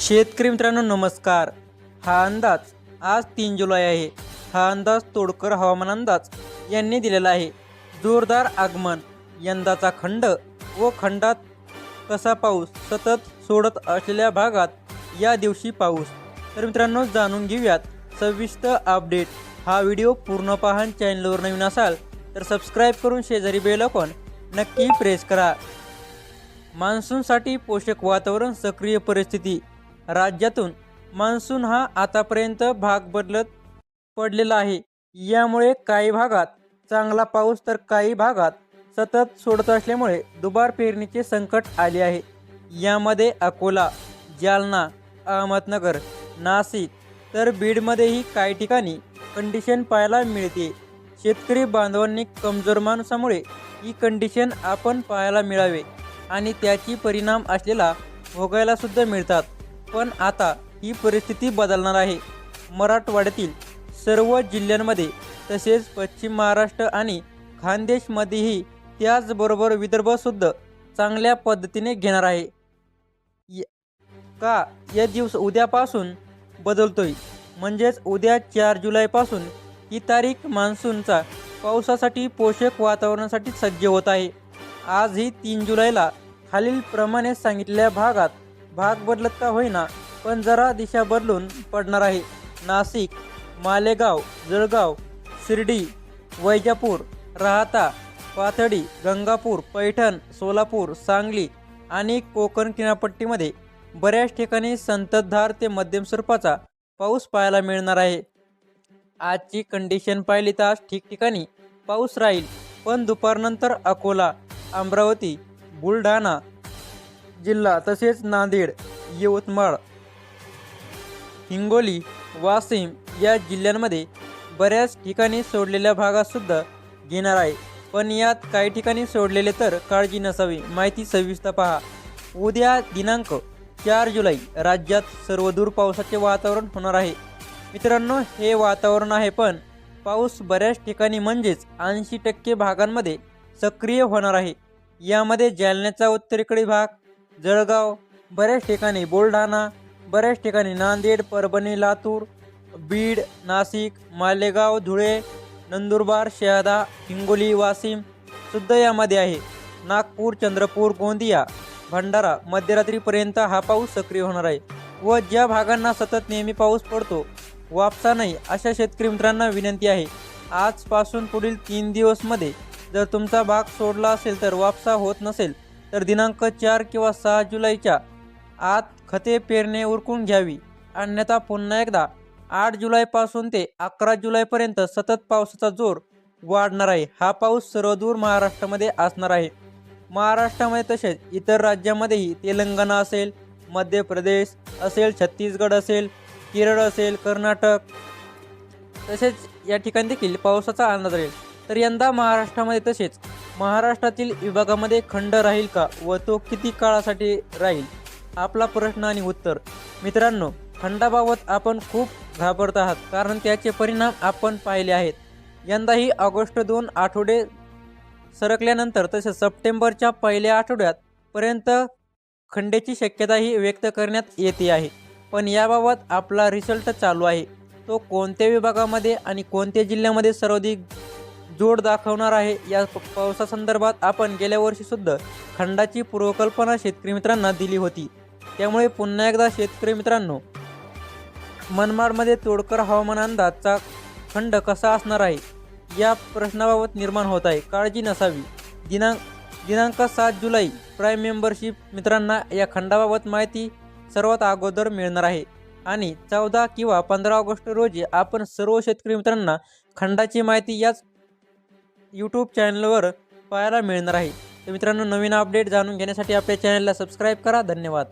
शेतकरी मित्रांनो नमस्कार. हा अंदाज आज तीन जुलै आहे. हा अंदाज तोडकर हवामान अंदाज यांनी दिलेला आहे. जोरदार आगमन यंदाचा खंड व खंडात कसा पाऊस सतत सोडत असलेल्या भागात या दिवशी पाऊस. तर मित्रांनो जाणून घेऊयात सविस्तर अपडेट. हा व्हिडिओ पूर्ण पहा चॅनलवर नवीन असाल तर सबस्क्राईब करून शेजारी बेल नक्की प्रेस करा. मान्सूनसाठी पोषक वातावरण सक्रिय परिस्थिती. राज्यातून मान्सून हा आतापर्यंत भाग बदलत पडलेला आहे. यामुळे काही भागात चांगला पाऊस तर काही भागात सतत सोडत असल्यामुळे दुबार पेरणीचे संकट आले आहे. यामध्ये अकोला जालना अहमदनगर नाशिक तर बीडमध्येही काही ठिकाणी कंडिशन पाहायला मिळते. शेतकरी बांधवांनी कमजोर माणसामुळे ही कंडिशन आपण पाहायला मिळावे आणि त्याची परिणाम असलेला भोगायला सुद्धा मिळतात. पण आता ही परिस्थिती बदलणार आहे. मराठवाड्यातील सर्व जिल्ह्यांमध्ये तसेच पश्चिम महाराष्ट्र आणि खानदेशमध्येही त्याचबरोबर विदर्भसुद्धा चांगल्या पद्धतीने घेणार आहे. य- का या दिवस उद्यापासून बदलतोय? म्हणजेच उद्या चार जुलैपासून ही तारीख मान्सूनचा पावसासाठी पोषक वातावरणासाठी सज्ज होत आहे. आज ही तीन जुलैला खालीलप्रमाणे सांगितलेल्या भागात भाग बदलत का होईना पण जरा दिशा बदलून पडणार आहे. नाशिक मालेगाव जळगाव शिर्डी वैजापूर राहता पाथडी गंगापूर पैठण सोलापूर सांगली आणि कोकण किनारपट्टीमध्ये बऱ्याच ठिकाणी संततधार ते मध्यम स्वरूपाचा पाऊस पाहायला मिळणार आहे. आजची कंडिशन पाहिली तर आज ठिकठिकाणी पाऊस राहील पण दुपारनंतर अकोला अमरावती बुलढाणा जिल्हा तसेच नांदेड यवतमाळ हिंगोली वाशिम या जिल्ह्यांमध्ये बऱ्याच ठिकाणी सोडलेल्या भागातसुद्धा घेणार आहे. पण यात काही ठिकाणी सोडलेले तर काळजी नसावी. माहिती सविस्तर पहा. उद्या दिनांक चार जुलै राज्यात सर्वदूर पावसाचे वातावरण होणार आहे. मित्रांनो हे वातावरण आहे पण पाऊस बऱ्याच ठिकाणी म्हणजेच ऐंशी टक्के भागांमध्ये सक्रिय होणार आहे. यामध्ये जालन्याचा उत्तरेकडील भाग जळगाव बऱ्याच ठिकाणी बुलढाणा बऱ्याच ठिकाणी नांदेड परभणी लातूर बीड नाशिक मालेगाव धुळे नंदुरबार शहादा हिंगोली वाशिम सुद्धा यामध्ये आहे. नागपूर चंद्रपूर गोंदिया भंडारा मध्यरात्रीपर्यंत हा पाऊस सक्रिय होणार आहे व ज्या भागांना सतत नेहमी पाऊस पडतो वापसा नाही अशा शेतकरी मित्रांना विनंती आहे. आजपासून पुढील तीन दिवसमध्ये जर तुमचा भाग सोडला असेल तर वापसा होत नसेल तर दिनांक चार किंवा सहा जुलैच्या आत खते पेरणे उरकून घ्यावी. अन्यथा पुन्हा एकदा आठ जुलैपासून ते अकरा जुलैपर्यंत सतत पावसाचा जोर वाढणार आहे. हा पाऊस सर्वदूर महाराष्ट्रामध्ये असणार आहे. महाराष्ट्रामध्ये तसेच इतर राज्यामध्येही तेलंगणा असेल मध्य प्रदेश असेल छत्तीसगड असेल केरळ असेल कर्नाटक तसेच या ठिकाणी देखील पावसाचा अंदाज राहील. तर यंदा महाराष्ट्रामध्ये तसेच महाराष्ट्रातील विभागामध्ये खंड राहील का व तो किती काळासाठी राहील? आपला प्रश्न आणि उत्तर. मित्रांनो खंडाबाबत आपण खूप घाबरत आहात कारण त्याचे परिणाम आपण पाहिले आहेत. यंदाही ऑगस्ट दोन आठवडे सरकल्यानंतर तसेच सप्टेंबरच्या पहिल्या आठवड्यात पर्यंत खंडेची शक्यताही व्यक्त करण्यात येते आहे. पण याबाबत आपला रिझल्ट चालू आहे. तो कोणत्या विभागामध्ये आणि कोणत्या जिल्ह्यामध्ये सर्वाधिक जोड दाखवणार आहे. या पावसासंदर्भात आपण गेल्या वर्षीसुद्धा खंडाची पूर्वकल्पना शेतकरी मित्रांना दिली होती. त्यामुळे पुन्हा एकदा शेतकरी मित्रांनो मनमाडमध्ये तोडकर हवामान अंदाजचा खंड कसा असणार आहे? या प्रश्नाबाबत निर्माण होत आहे. काळजी नसावी. दिनांक दिनांक सात जुलै प्राईम मेंबरशिप मित्रांना या खंडाबाबत माहिती सर्वात अगोदर मिळणार आहे. आणि चौदा किंवा पंधरा ऑगस्ट रोजी आपण सर्व शेतकरी मित्रांना खंडाची माहिती याच यूट्यूब चॅनलवर पाहायला मिळणार आहे. तर मित्रांनो नवीन अपडेट जाणून घेण्यासाठी आपल्या चॅनलला सबस्क्राईब करा. धन्यवाद.